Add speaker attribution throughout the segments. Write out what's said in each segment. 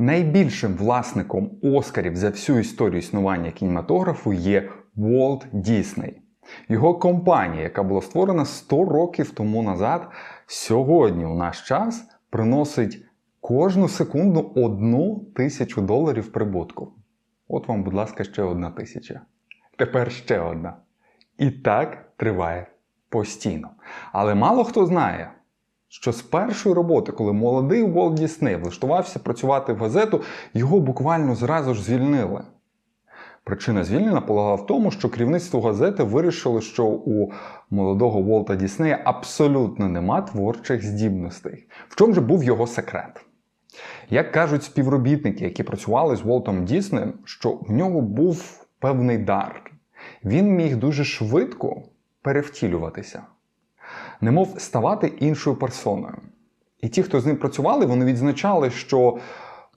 Speaker 1: Найбільшим власником Оскарів за всю історію існування кінематографу є Walt Disney. Його компанія, яка була створена 100 років тому назад, сьогодні у наш час приносить кожну секунду одну тисячу доларів прибутку. От вам, будь ласка, ще одна тисяча. Тепер ще одна. І так триває постійно. Але мало хто знає, що з першої роботи, коли молодий Уолт Дісней влаштувався працювати в газету, його буквально зразу ж звільнили. Причина звільнення полягала в тому, що керівництво газети вирішило, що у молодого Волта Діснея абсолютно нема творчих здібностей. В чому же був його секрет? Як кажуть співробітники, які працювали з Волтом Діснеєм, що в нього був певний дар. Він міг дуже швидко перевтілюватися, немов ставати іншою персоною. І ті, хто з ним працювали, вони відзначали, що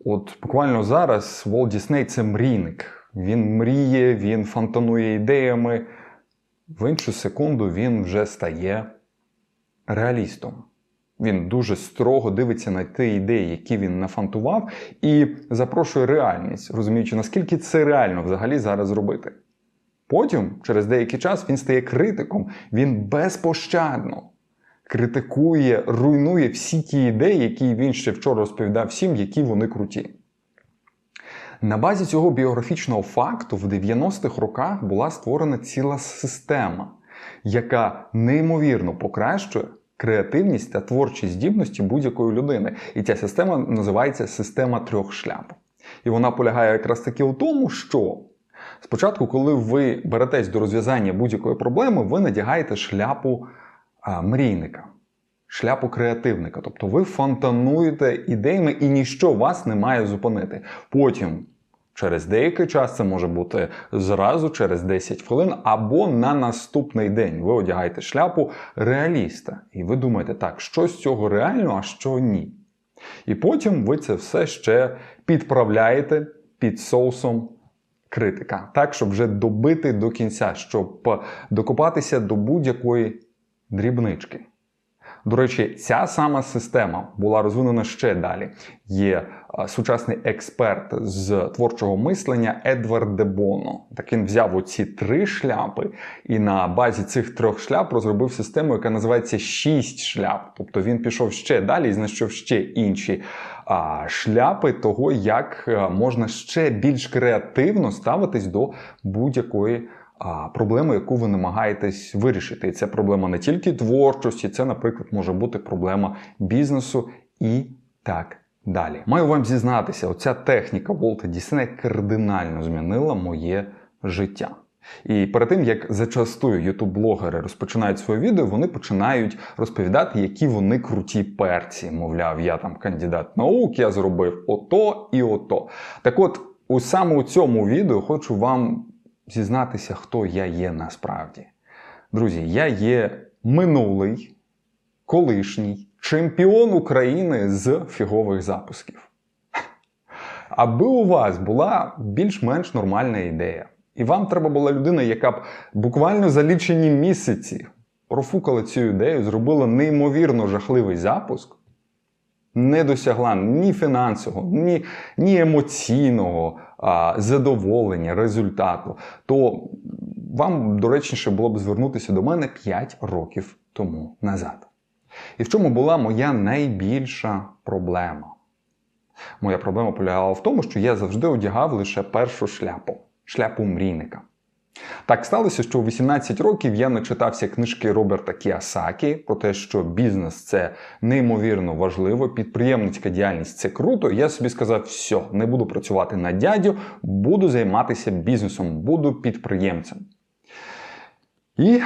Speaker 1: от буквально зараз Волт Дісней це мрійник. Він мріє, він фонтанує ідеями. В іншу секунду він вже стає реалістом. Він дуже строго дивиться на ті ідеї, які він нафантував, і запрошує реальність, розуміючи, наскільки це реально взагалі зараз зробити. Потім, через деякий час, він стає критиком, він безпощадно критикує, руйнує всі ті ідеї, які він ще вчора розповідав всім, які вони круті. На базі цього біографічного факту в 90-х роках була створена ціла система, яка неймовірно покращує креативність та творчі здібності будь-якої людини. І ця система називається система трьох шляп. І вона полягає якраз таки у тому, що спочатку, коли ви беретесь до розв'язання будь-якої проблеми, ви надягаєте шляпу а, мрійника. Шляпу креативника, тобто ви фонтануєте ідеями і ніщо вас не має зупинити. Потім Через деякий час це може бути зразу через 10 хвилин, або на наступний день ви одягаєте шляпу реаліста. І ви думаєте, так, що з цього реально, а що ні. І потім ви це все ще підправляєте під соусом критика, так, щоб вже добити до кінця, щоб докопатися до будь-якої дрібнички. До речі, ця сама система була розвинена ще далі. Є сучасний експерт з творчого мислення Едвард Дебоно. Так він взяв оці три шляпи і на базі цих трьох шляп розробив систему, яка називається шість шляп. Тобто він пішов ще далі і знайшов ще інші шляпи того, як е, можна ще більш креативно ставитись до будь-якої проблему, яку ви намагаєтесь вирішити. І це проблема не тільки творчості, це, наприклад, може бути проблема бізнесу і так далі. Маю вам зізнатися, оця техніка Волта Діснея кардинально змінила моє життя. І перед тим, як зачастую ютуб-блогери розпочинають своє відео, вони починають розповідати, які вони круті перці. Мовляв, я там кандидат наук, я зробив ото і ото. Так от, у саме у цьому відео хочу вам зізнатися, хто я є насправді. Друзі, я є минулий, колишній чемпіон України з фігових запусків. Аби у вас була більш-менш нормальна ідея, і вам треба була людина, яка б буквально за лічені місяці профукала цю ідею, зробила неймовірно жахливий запуск, не досягла ні фінансового, ні, ні емоційного а, задоволення, результату, то вам доречніше було б звернутися до мене 5 років тому назад. І в чому була моя найбільша проблема? Моя проблема полягала в тому, що я завжди одягав лише першу шляпу шляпу мрійника. Так сталося, що у 18 років я начитався книжки Роберта Кіасакі про те, що бізнес це неймовірно важливо, підприємницька діяльність це круто. Я собі сказав, все, не буду працювати на дядю, буду займатися бізнесом, буду підприємцем. І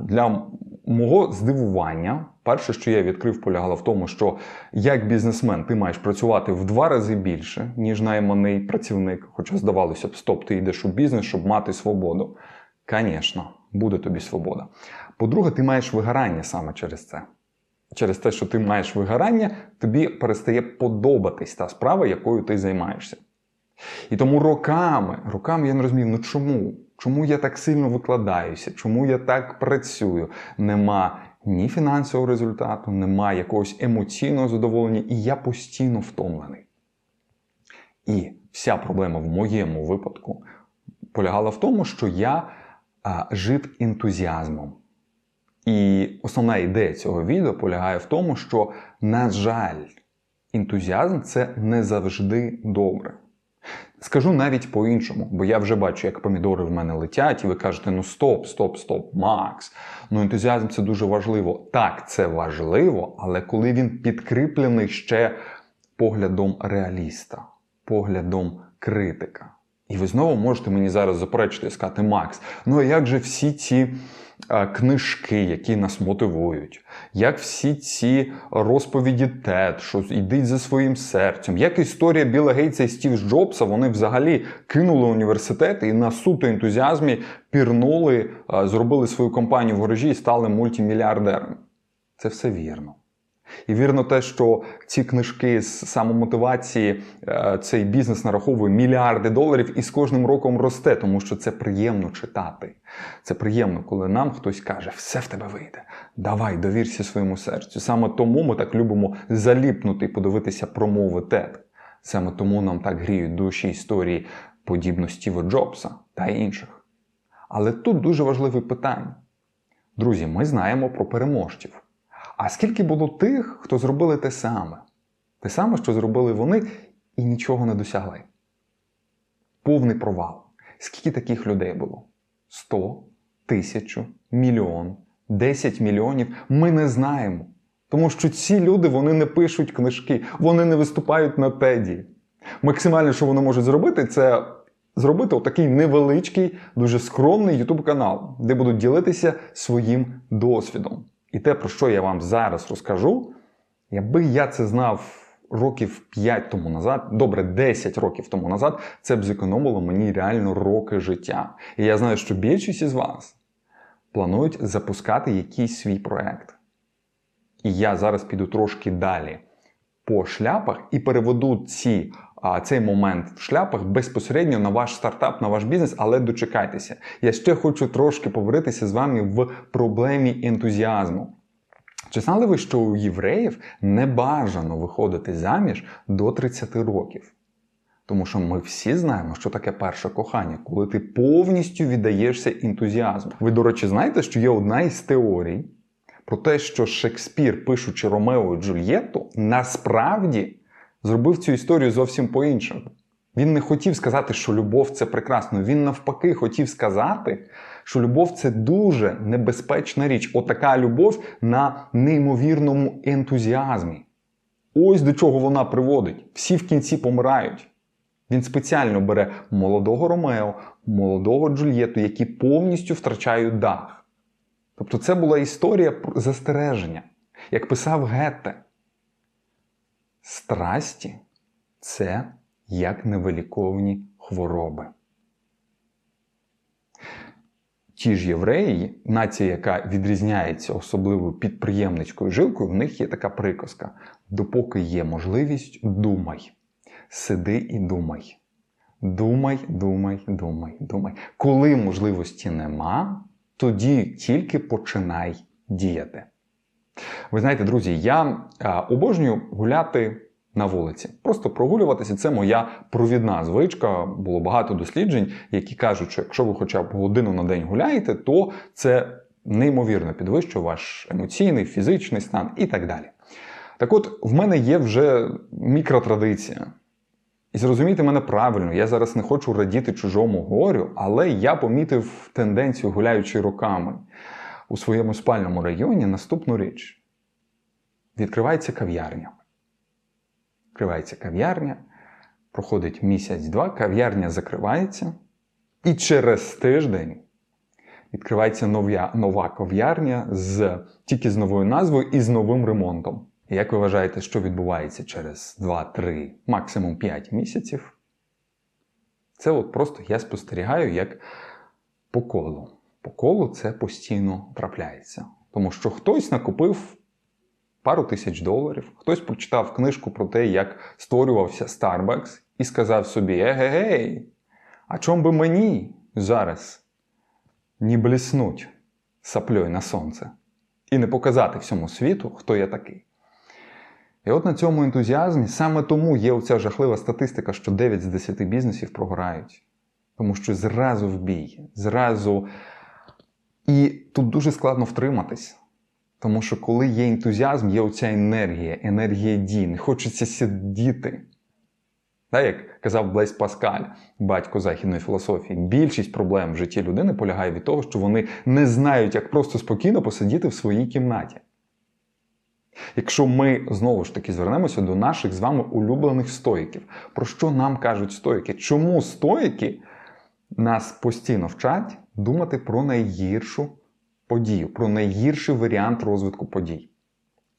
Speaker 1: для мого здивування, перше, що я відкрив, полягало в тому, що як бізнесмен ти маєш працювати в два рази більше, ніж найманий працівник. Хоча здавалося б, стоп, ти йдеш у бізнес, щоб мати свободу. Звісно, буде тобі свобода. По-друге, ти маєш вигорання саме через це. Через те, що ти маєш вигорання, тобі перестає подобатись та справа, якою ти займаєшся. І тому роками, роками я не розумів, ну чому? Чому я так сильно викладаюся? Чому я так працюю? Нема ні фінансового результату, нема якогось емоційного задоволення, і я постійно втомлений. І вся проблема в моєму випадку полягала в тому, що я а, жив ентузіазмом. І основна ідея цього відео полягає в тому, що, на жаль, ентузіазм це не завжди добре. Скажу навіть по-іншому, бо я вже бачу, як помідори в мене летять, і ви кажете: ну стоп, стоп, стоп, Макс. Ну ентузіазм це дуже важливо. Так, це важливо, але коли він підкріплений ще поглядом реаліста, поглядом критика. І ви знову можете мені зараз заперечити і сказати, Макс, ну а як же всі ці е, книжки, які нас мотивують, як всі ці розповіді Тед, що йдіть за своїм серцем, як історія Біла Гейтса і Стів Джобса, вони взагалі кинули університет і на суто ентузіазмі пірнули, е, зробили свою компанію в гаражі і стали мультимільярдерами. Це все вірно. І вірно те, що ці книжки з самомотивації, е, цей бізнес нараховує мільярди доларів і з кожним роком росте, тому що це приємно читати. Це приємно, коли нам хтось каже, все в тебе вийде. Давай, довірся своєму серцю. Саме тому ми так любимо заліпнути і подивитися промови TED. Саме тому нам так гріють душі історії подібно Стіва Джобса та інших. Але тут дуже важливе питання. Друзі, ми знаємо про переможців. А скільки було тих, хто зробили те саме? Те саме, що зробили вони, і нічого не досягли. Повний провал. Скільки таких людей було? 100, тисячу, мільйон, 10 мільйонів. Ми не знаємо. Тому що ці люди вони не пишуть книжки, вони не виступають на теді. Максимально, що вони можуть зробити, це зробити отакий невеличкий, дуже скромний YouTube канал, де будуть ділитися своїм досвідом. І те, про що я вам зараз розкажу, якби я це знав років 5 тому назад, добре, 10 років тому назад, це б зекономило мені реально роки життя. І я знаю, що більшість із вас планують запускати якийсь свій проект. І я зараз піду трошки далі по шляпах і переведу ці, цей момент в шляпах безпосередньо на ваш стартап, на ваш бізнес, але дочекайтеся. Я ще хочу трошки поговоритися з вами в проблемі ентузіазму. Чи знали ви, що у євреїв не бажано виходити заміж до 30 років? Тому що ми всі знаємо, що таке перше кохання, коли ти повністю віддаєшся ентузіазму. Ви, до речі, знаєте, що є одна із теорій про те, що Шекспір, пишучи Ромео і Джульєтту, насправді зробив цю історію зовсім по-іншому. Він не хотів сказати, що любов це прекрасно. Він навпаки хотів сказати, що любов це дуже небезпечна річ. Отака любов на неймовірному ентузіазмі. Ось до чого вона приводить. Всі в кінці помирають. Він спеціально бере молодого Ромео, молодого Джульєту, які повністю втрачають дах. Тобто це була історія застереження. Як писав Гетте, страсті це як невиліковні хвороби. Ті ж євреї, нація, яка відрізняється особливою підприємницькою жилкою, в них є така приказка: допоки є можливість, думай. Сиди і думай. Думай, думай, думай, думай. Коли можливості нема, тоді тільки починай діяти. Ви знаєте, друзі, я обожнюю гуляти на вулиці. Просто прогулюватися це моя провідна звичка. Було багато досліджень, які кажуть, що якщо ви хоча б годину на день гуляєте, то це неймовірно підвищує ваш емоційний, фізичний стан і так далі. Так от, в мене є вже мікротрадиція. І зрозумійте мене правильно, я зараз не хочу радіти чужому горю, але я помітив тенденцію, гуляючи роками у своєму спальному районі наступну річ. Відкривається кав'ярня. Відкривається кав'ярня, проходить місяць-два, кав'ярня закривається, і через тиждень відкривається новя, нова кав'ярня з, тільки з новою назвою і з новим ремонтом. Як ви вважаєте, що відбувається через 2-3, максимум 5 місяців? Це от просто я спостерігаю як по колу. По колу це постійно трапляється. Тому що хтось накупив пару тисяч доларів, хтось прочитав книжку про те, як створювався Starbucks, і сказав собі: Егегей, а чом би мені зараз не бліснуть сапльою на сонце і не показати всьому світу, хто я такий. І от на цьому ентузіазмі саме тому є оця жахлива статистика, що 9 з 10 бізнесів програють. Тому що зразу в бій, зразу. І тут дуже складно втриматись. Тому що коли є ентузіазм, є оця енергія, енергія дій, не хочеться сидіти. Так, як казав Блейс Паскаль, батько західної філософії, більшість проблем в житті людини полягає від того, що вони не знають, як просто спокійно посидіти в своїй кімнаті. Якщо ми знову ж таки звернемося до наших з вами улюблених стоїків, про що нам кажуть стоїки? Чому стоїки нас постійно вчать думати про найгіршу подію, про найгірший варіант розвитку подій?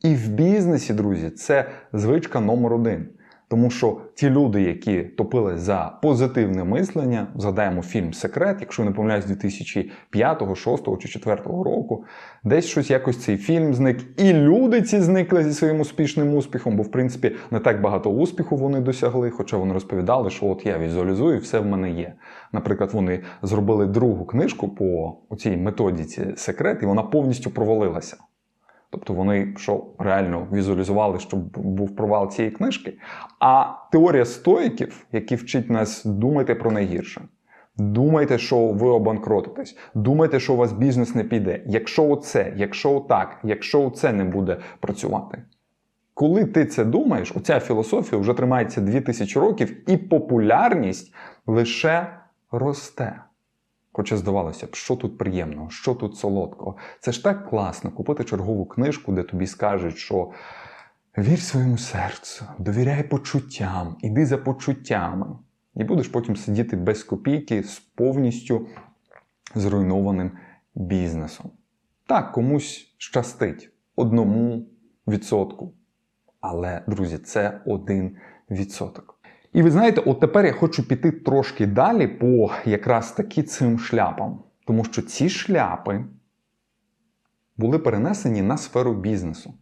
Speaker 1: І в бізнесі, друзі, це звичка номер один. Тому що ті люди, які топили за позитивне мислення, згадаємо фільм Секрет, якщо не помиляюсь, 2005, 2006 чи 2004 року, десь щось якось цей фільм зник, і люди ці зникли зі своїм успішним успіхом, бо в принципі не так багато успіху вони досягли, хоча вони розповідали, що от я візуалізую, все в мене є. Наприклад, вони зробили другу книжку по цій методіці секрет, і вона повністю провалилася. Тобто вони що реально візуалізували, щоб був провал цієї книжки. А теорія стоїків, які вчить нас думати про найгірше. Думайте, що ви обанкротитесь, думайте, що у вас бізнес не піде. Якщо оце, якщо так, якщо це не буде працювати. Коли ти це думаєш, оця філософія вже тримається 2000 років, і популярність лише росте. Хоча здавалося б, що тут приємного, що тут солодкого. Це ж так класно купити чергову книжку, де тобі скажуть, що вір своєму серцю, довіряй почуттям, іди за почуттями. І будеш потім сидіти без копійки з повністю зруйнованим бізнесом. Так, комусь щастить одному відсотку. Але, друзі, це один відсоток. І ви знаєте, от тепер я хочу піти трошки далі по якраз таки цим шляпам. Тому що ці шляпи були перенесені на сферу бізнесу.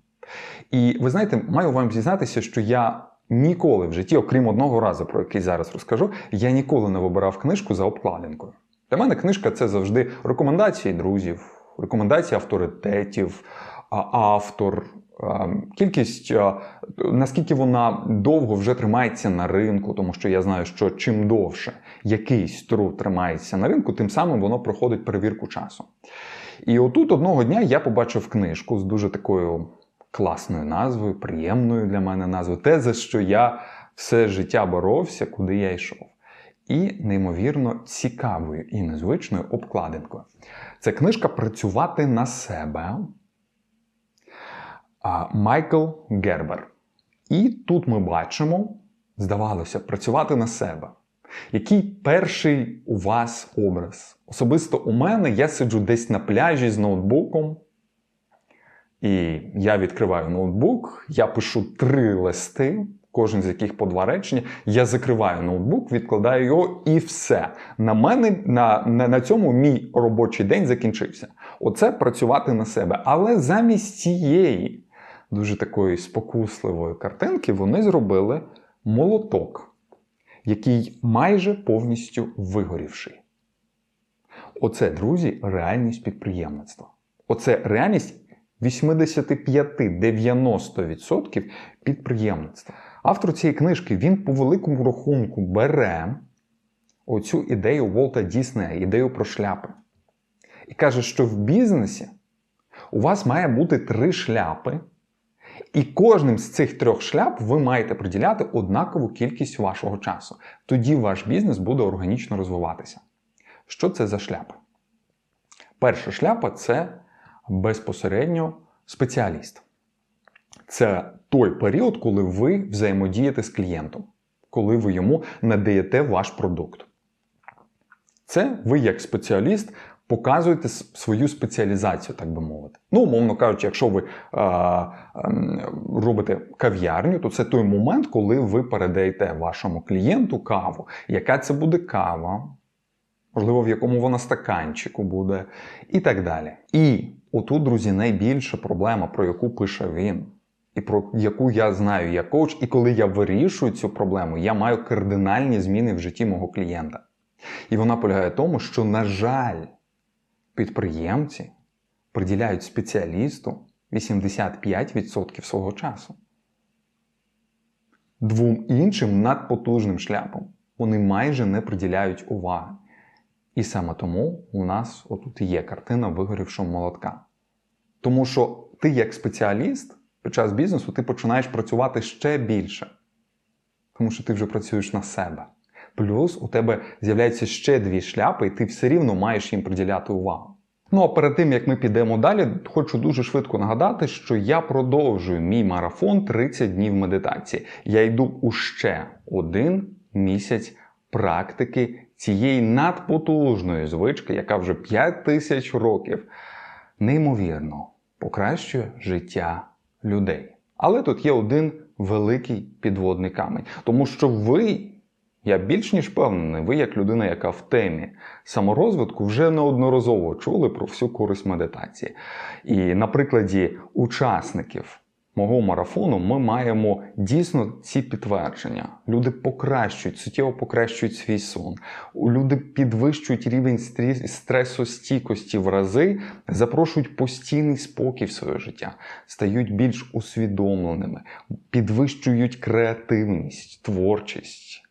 Speaker 1: І ви знаєте, маю вам зізнатися, що я ніколи в житті, окрім одного разу, про який зараз розкажу, я ніколи не вибирав книжку за обкладинкою. Для мене книжка це завжди рекомендації друзів, рекомендації авторитетів, автор, Кількість, наскільки вона довго вже тримається на ринку, тому що я знаю, що чим довше якийсь труд тримається на ринку, тим самим воно проходить перевірку часу. І отут одного дня я побачив книжку з дуже такою класною назвою, приємною для мене назвою, те, за що я все життя боровся, куди я йшов. І неймовірно цікавою і незвичною обкладинкою. Це книжка Працювати на себе. Майкл Гербер. І тут ми бачимо, здавалося, працювати на себе. Який перший у вас образ? Особисто у мене я сиджу десь на пляжі з ноутбуком. І я відкриваю ноутбук, я пишу три листи, кожен з яких по два речення. Я закриваю ноутбук, відкладаю його і все. На мене на, на, на цьому мій робочий день закінчився. Оце працювати на себе. Але замість цієї дуже такої спокусливої картинки, вони зробили молоток, який майже повністю вигорівший. Оце, друзі, реальність підприємництва. Оце реальність 85-90% підприємництва. Автор цієї книжки він по великому рахунку бере оцю ідею Волта Діснея, ідею про шляпи. І каже, що в бізнесі у вас має бути три шляпи. І кожним з цих трьох шляп ви маєте приділяти однакову кількість вашого часу. Тоді ваш бізнес буде органічно розвиватися. Що це за шляпи? Перша шляпа це безпосередньо спеціаліст. Це той період, коли ви взаємодієте з клієнтом, коли ви йому надаєте ваш продукт. Це ви, як спеціаліст, показуєте свою спеціалізацію, так би мовити. Ну, умовно кажучи, якщо ви е, е, робите кав'ярню, то це той момент, коли ви передаєте вашому клієнту каву. Яка це буде кава? Можливо, в якому вона стаканчику буде, і так далі. І отут, друзі, найбільша проблема, про яку пише він, і про яку я знаю як коуч, і коли я вирішую цю проблему, я маю кардинальні зміни в житті мого клієнта. І вона полягає в тому, що, на жаль, Підприємці приділяють спеціалісту 85% свого часу. двом іншим надпотужним шляпам. Вони майже не приділяють уваги. І саме тому у нас отут є картина вигорівшого молотка. Тому що ти, як спеціаліст, під час бізнесу ти починаєш працювати ще більше. Тому що ти вже працюєш на себе. Плюс у тебе з'являються ще дві шляпи, і ти все рівно маєш їм приділяти увагу. Ну а перед тим як ми підемо далі, хочу дуже швидко нагадати, що я продовжую мій марафон 30 днів медитації. Я йду у ще один місяць практики цієї надпотужної звички, яка вже 5 тисяч років неймовірно покращує життя людей. Але тут є один великий підводний камінь, тому що ви. Я більш ніж впевнений, ви, як людина, яка в темі саморозвитку, вже неодноразово чули про всю користь медитації. І на прикладі учасників мого марафону ми маємо дійсно ці підтвердження. Люди покращують, суттєво покращують свій сон. Люди підвищують рівень стресостійкості в рази, запрошують постійний спокій в своє життя, стають більш усвідомленими, підвищують креативність, творчість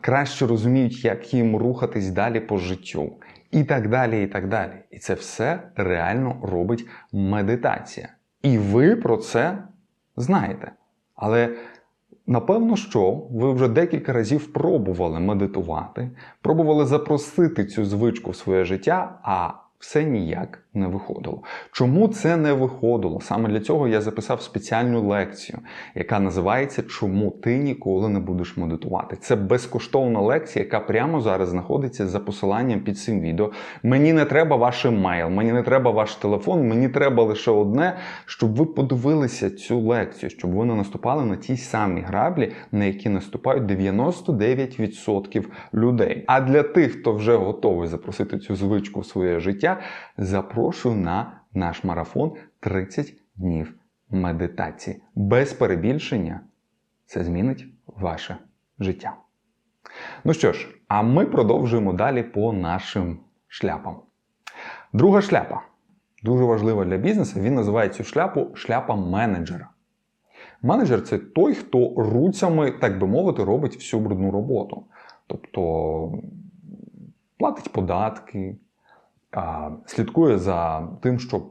Speaker 1: краще розуміють, як їм рухатись далі по життю, і так далі. І так далі. І це все реально робить медитація. І ви про це знаєте. Але напевно, що ви вже декілька разів пробували медитувати, пробували запросити цю звичку в своє життя, а все ніяк не виходило. Чому це не виходило? Саме для цього я записав спеціальну лекцію, яка називається Чому ти ніколи не будеш медитувати? Це безкоштовна лекція, яка прямо зараз знаходиться за посиланням під цим відео. Мені не треба ваш емейл, мені не треба ваш телефон, мені треба лише одне, щоб ви подивилися цю лекцію, щоб ви не наступали на ті самі граблі, на які наступають 99% людей. А для тих, хто вже готовий запросити цю звичку в своє життя, запрошую на наш марафон 30 днів медитації. Без перебільшення це змінить ваше життя. Ну що ж, а ми продовжуємо далі по нашим шляпам. Друга шляпа дуже важлива для бізнесу. Він називає цю шляпу шляпа менеджера. Менеджер це той, хто руцями, так би мовити, робить всю брудну роботу. Тобто платить податки, слідкує за тим, щоб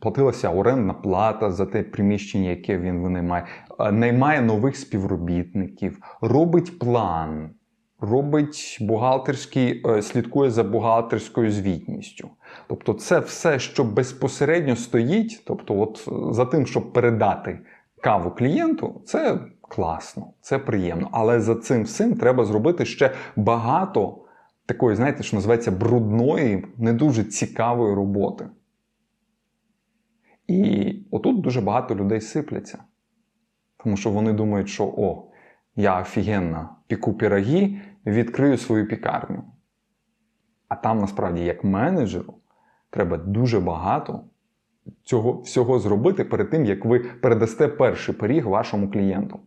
Speaker 1: платилася орендна плата за те приміщення, яке він винаймає, наймає нових співробітників, робить план, робить бухгалтерський, е, слідкує за бухгалтерською звітністю. Тобто, це все, що безпосередньо стоїть, тобто, от за тим, щоб передати каву клієнту, це класно, це приємно. Але за цим всім треба зробити ще багато такої, знаєте, що називається брудної, не дуже цікавої роботи. І отут дуже багато людей сипляться. Тому що вони думають, що о, я офігенно піку піроги, відкрию свою пікарню. А там насправді, як менеджеру, треба дуже багато цього всього зробити перед тим, як ви передасте перший пиріг вашому клієнту.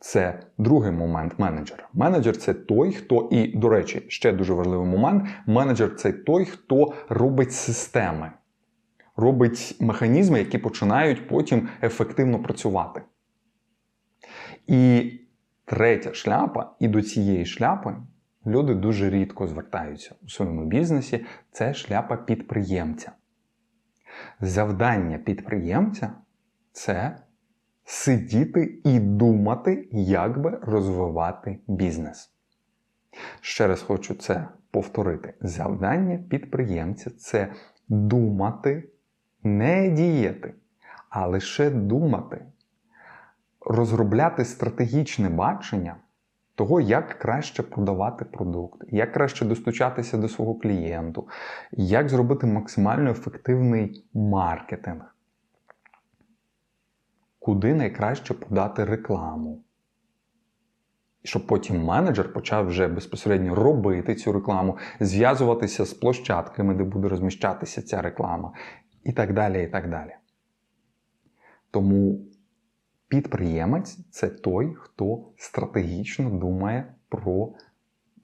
Speaker 1: Це другий момент менеджера. Менеджер це той, хто, і, до речі, ще дуже важливий момент: менеджер це той, хто робить системи, робить механізми, які починають потім ефективно працювати. І третя шляпа, і до цієї шляпи люди дуже рідко звертаються у своєму бізнесі. Це шляпа підприємця. Завдання підприємця це сидіти і думати, як би розвивати бізнес. Ще раз хочу це повторити. Завдання підприємця це думати, не діяти, а лише думати, розробляти стратегічне бачення того, як краще продавати продукт, як краще достучатися до свого клієнту, як зробити максимально ефективний маркетинг куди найкраще подати рекламу. Щоб потім менеджер почав вже безпосередньо робити цю рекламу, зв'язуватися з площадками, де буде розміщатися ця реклама, і так далі. і так далі. Тому підприємець це той, хто стратегічно думає про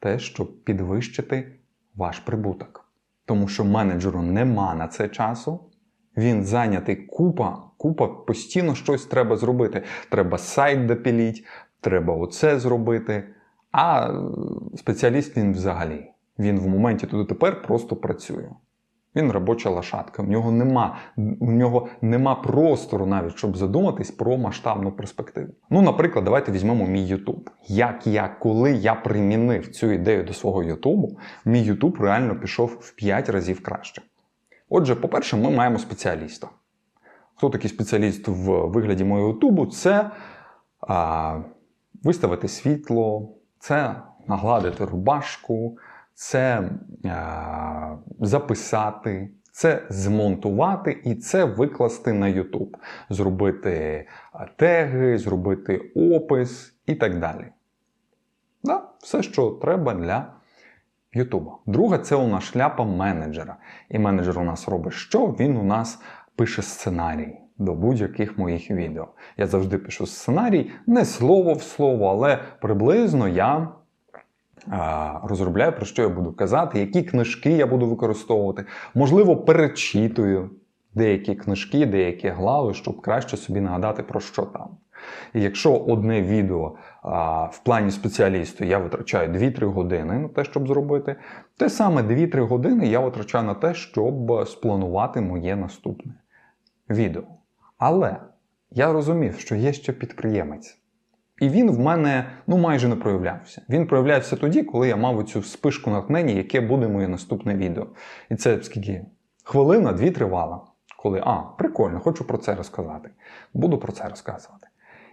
Speaker 1: те, щоб підвищити ваш прибуток. Тому що менеджеру нема на це часу, він зайнятий купа Купа постійно щось треба зробити. Треба сайт допіліть, треба оце зробити. А е, спеціаліст він взагалі. Він в моменті тут і тепер просто працює. Він робоча лошадка. У нього нема, у нього нема простору навіть, щоб задуматись про масштабну перспективу. Ну, наприклад, давайте візьмемо мій YouTube. Як я, коли я примінив цю ідею до свого Ютубу, мій YouTube реально пішов в 5 разів краще. Отже, по-перше, ми маємо спеціаліста. Хто такий спеціаліст в вигляді мого Ютубу? Це а, виставити світло, це нагладити рубашку, це а, записати, це змонтувати і це викласти на YouTube, зробити теги, зробити опис і так далі. Да, все, що треба для Ютуба. Друга це у нас шляпа менеджера. І менеджер у нас робить що? Він у нас пише сценарій до будь-яких моїх відео. Я завжди пишу сценарій, не слово в слово, але приблизно я розробляю, про що я буду казати, які книжки я буду використовувати. Можливо, перечитую деякі книжки, деякі глави, щоб краще собі нагадати, про що там. І якщо одне відео а, в плані спеціалісту я витрачаю 2-3 години на те, щоб зробити, те саме 2-3 години я витрачаю на те, щоб спланувати моє наступне відео. Але я розумів, що є ще підприємець. І він в мене ну майже не проявлявся. Він проявлявся тоді, коли я мав оцю спишку натхнення, яке буде моє наступне відео. І це скільки? Хвилина, дві тривала. Коли, а, прикольно, хочу про це розказати. Буду про це розказувати.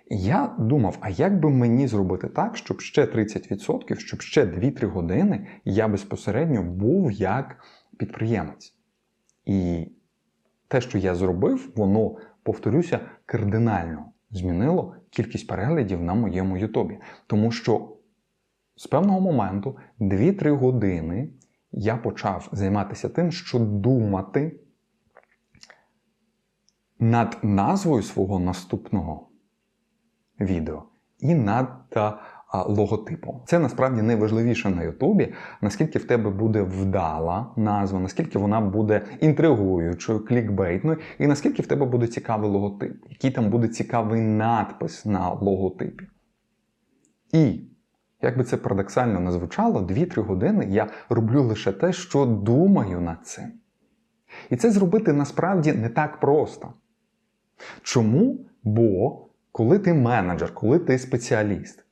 Speaker 1: І я думав, а як би мені зробити так, щоб ще 30%, щоб ще 2-3 години я безпосередньо був як підприємець. І те, що я зробив, воно, повторюся, кардинально змінило кількість переглядів на моєму Ютубі. Тому що з певного моменту 2-3 години я почав займатися тим, що думати над назвою свого наступного відео і над а, логотипом. Це насправді найважливіше на Ютубі, наскільки в тебе буде вдала назва, наскільки вона буде інтригуючою, клікбейтною, і наскільки в тебе буде цікавий логотип, який там буде цікавий надпис на логотипі. І, як би це парадоксально не звучало, 2-3 години я роблю лише те, що думаю над цим. І це зробити насправді не так просто. Чому? Бо коли ти менеджер, коли ти спеціаліст,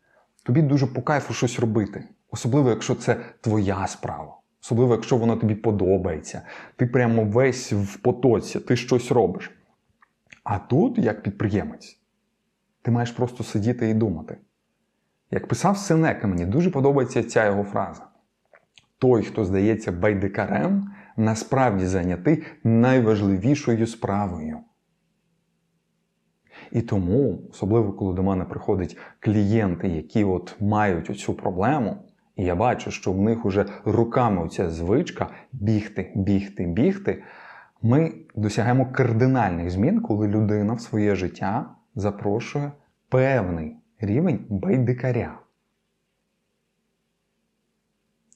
Speaker 1: тобі дуже по кайфу щось робити. Особливо, якщо це твоя справа. Особливо, якщо вона тобі подобається. Ти прямо весь в потоці, ти щось робиш. А тут, як підприємець, ти маєш просто сидіти і думати. Як писав Сенека, мені дуже подобається ця його фраза. Той, хто здається байдикарем, насправді зайнятий найважливішою справою. І тому, особливо коли до мене приходять клієнти, які от мають оцю проблему, і я бачу, що в них уже руками оця звичка бігти, бігти, бігти, ми досягаємо кардинальних змін, коли людина в своє життя запрошує певний рівень байдикаря.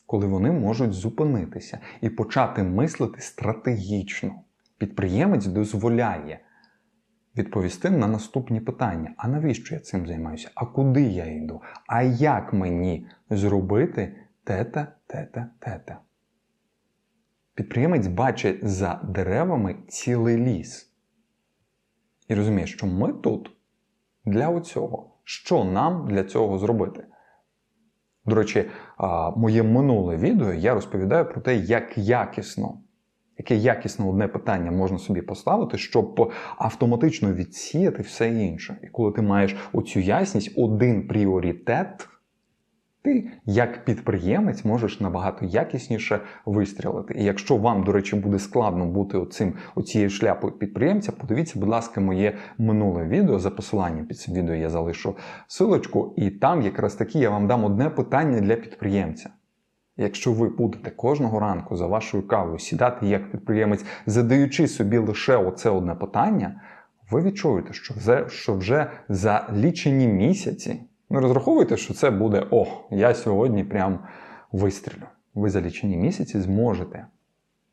Speaker 1: Коли вони можуть зупинитися і почати мислити стратегічно. Підприємець дозволяє відповісти на наступні питання: а навіщо я цим займаюся? А куди я йду? А як мені зробити тета, тета? Підприємець бачить за деревами цілий ліс. І розуміє, що ми тут для оцього. Що нам для цього зробити? До речі, моє минуле відео я розповідаю про те, як якісно Яке якісне одне питання можна собі поставити, щоб автоматично відсіяти все інше. І коли ти маєш оцю ясність, один пріоритет, ти як підприємець можеш набагато якісніше вистрілити. І якщо вам, до речі, буде складно бути оцим, оцією шляпою підприємця, подивіться, будь ласка, моє минуле відео. За посиланням під цим відео я залишу силочку, і там якраз таки я вам дам одне питання для підприємця. Якщо ви будете кожного ранку за вашою кавою сідати як підприємець, задаючи собі лише оце одне питання, ви відчуєте, що вже, що вже за лічені місяці не розраховуйте, що це буде о, я сьогодні прям вистрілю. Ви за лічені місяці зможете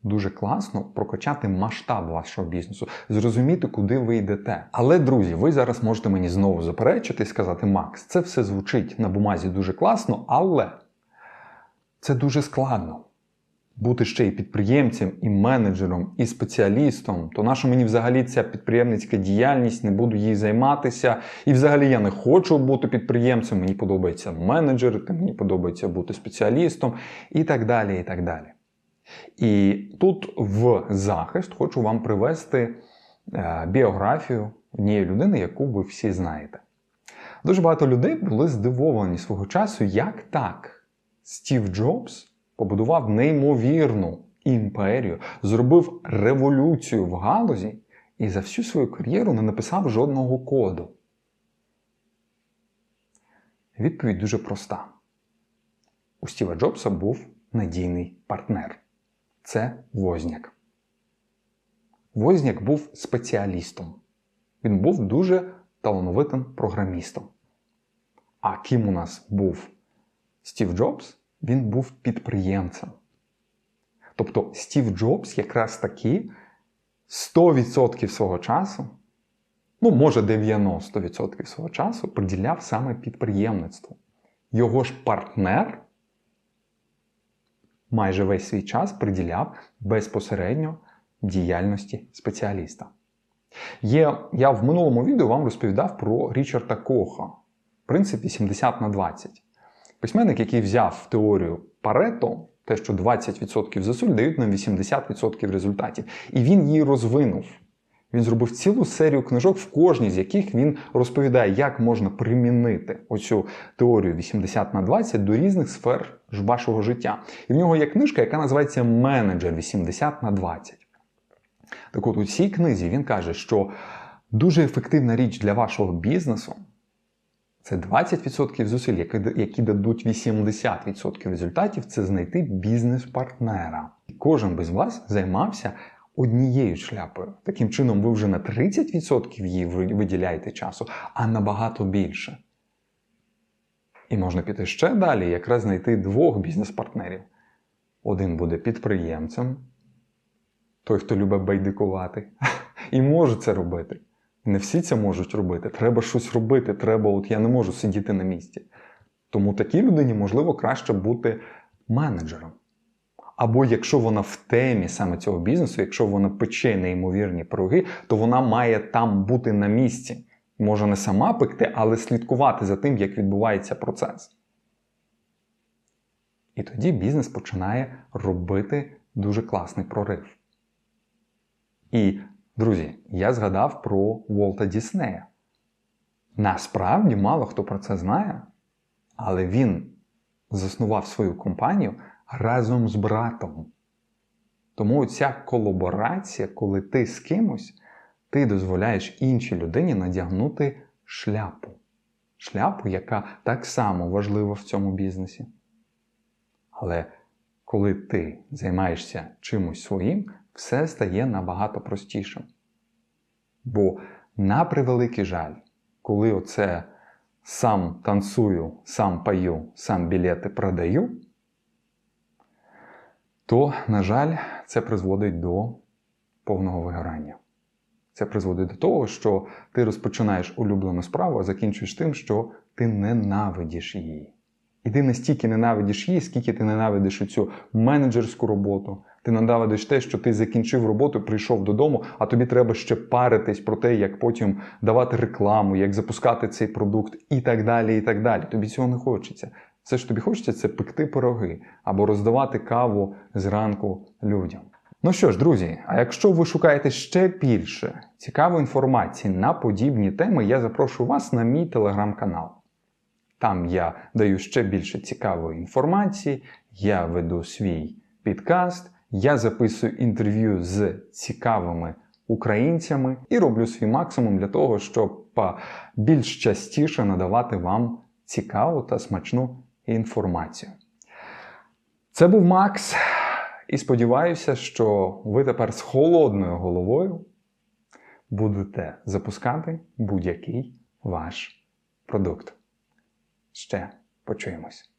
Speaker 1: дуже класно прокачати масштаб вашого бізнесу, зрозуміти, куди ви йдете. Але, друзі, ви зараз можете мені знову заперечити і сказати: Макс, це все звучить на бумазі дуже класно, але це дуже складно. Бути ще і підприємцем, і менеджером, і спеціалістом, то наша мені взагалі ця підприємницька діяльність, не буду їй займатися. І взагалі я не хочу бути підприємцем, мені подобається менеджерити, мені подобається бути спеціалістом і так далі. І так далі. І тут в захист хочу вам привести е, біографію однієї людини, яку ви всі знаєте. Дуже багато людей були здивовані свого часу, як так Стів Джобс побудував неймовірну імперію, зробив революцію в галузі і за всю свою кар'єру не написав жодного коду. Відповідь дуже проста. У Стіва Джобса був надійний партнер. Це Возняк. Возняк був спеціалістом. Він був дуже талановитим програмістом. А ким у нас був Стів Джобс? Він був підприємцем. Тобто Стів Джобс якраз таки 100% свого часу, ну, може 90% свого часу приділяв саме підприємництву. Його ж партнер майже весь свій час приділяв безпосередньо діяльності спеціаліста. Є, я в минулому відео вам розповідав про Річарда Коха, принцип 80 на 20. Письменник, який взяв теорію Парето, те, що 20% зусиль дають нам 80% результатів. І він її розвинув. Він зробив цілу серію книжок, в кожній з яких він розповідає, як можна примінити оцю теорію 80 на 20 до різних сфер вашого життя. І в нього є книжка, яка називається Менеджер 80 на 20. Так от у цій книзі він каже, що дуже ефективна річ для вашого бізнесу це 20% зусиль, які, дадуть 80% результатів, це знайти бізнес-партнера. Кожен без вас займався однією шляпою. Таким чином, ви вже на 30% її виділяєте часу, а набагато більше. І можна піти ще далі, якраз знайти двох бізнес-партнерів. Один буде підприємцем, той, хто любить байдикувати, і може це робити. Не всі це можуть робити. Треба щось робити. Треба, от я не можу сидіти на місці. Тому такій людині можливо краще бути менеджером. Або якщо вона в темі саме цього бізнесу, якщо вона пече неймовірні пироги, то вона має там бути на місці. Може не сама пекти, але слідкувати за тим, як відбувається процес. І тоді бізнес починає робити дуже класний прорив. І Друзі, я згадав про Волта Діснея. Насправді мало хто про це знає, але він заснував свою компанію разом з братом. Тому ця колаборація, коли ти з кимось, ти дозволяєш іншій людині надягнути шляпу. Шляпу, яка так само важлива в цьому бізнесі. Але коли ти займаєшся чимось своїм, все стає набагато простішим. Бо, на превеликий жаль, коли оце сам танцюю, сам пою, сам білети продаю, то, на жаль, це призводить до повного вигорання. Це призводить до того, що ти розпочинаєш улюблену справу, а закінчуєш тим, що ти ненавидиш її. І ти не стільки ненавидиш її, скільки ти ненавидиш цю менеджерську роботу, ти ненавидиш те, що ти закінчив роботу, прийшов додому, а тобі треба ще паритись про те, як потім давати рекламу, як запускати цей продукт і так далі. і так далі. Тобі цього не хочеться. Все, що тобі хочеться, це пекти пироги або роздавати каву зранку людям. Ну що ж, друзі, а якщо ви шукаєте ще більше цікавої інформації на подібні теми, я запрошую вас на мій телеграм-канал. Там я даю ще більше цікавої інформації, я веду свій підкаст, я записую інтерв'ю з цікавими українцями і роблю свій максимум для того, щоб більш частіше надавати вам цікаву та смачну інформацію. Це був Макс, і сподіваюся, що ви тепер з холодною головою будете запускати будь-який ваш продукт. Ще почуємось.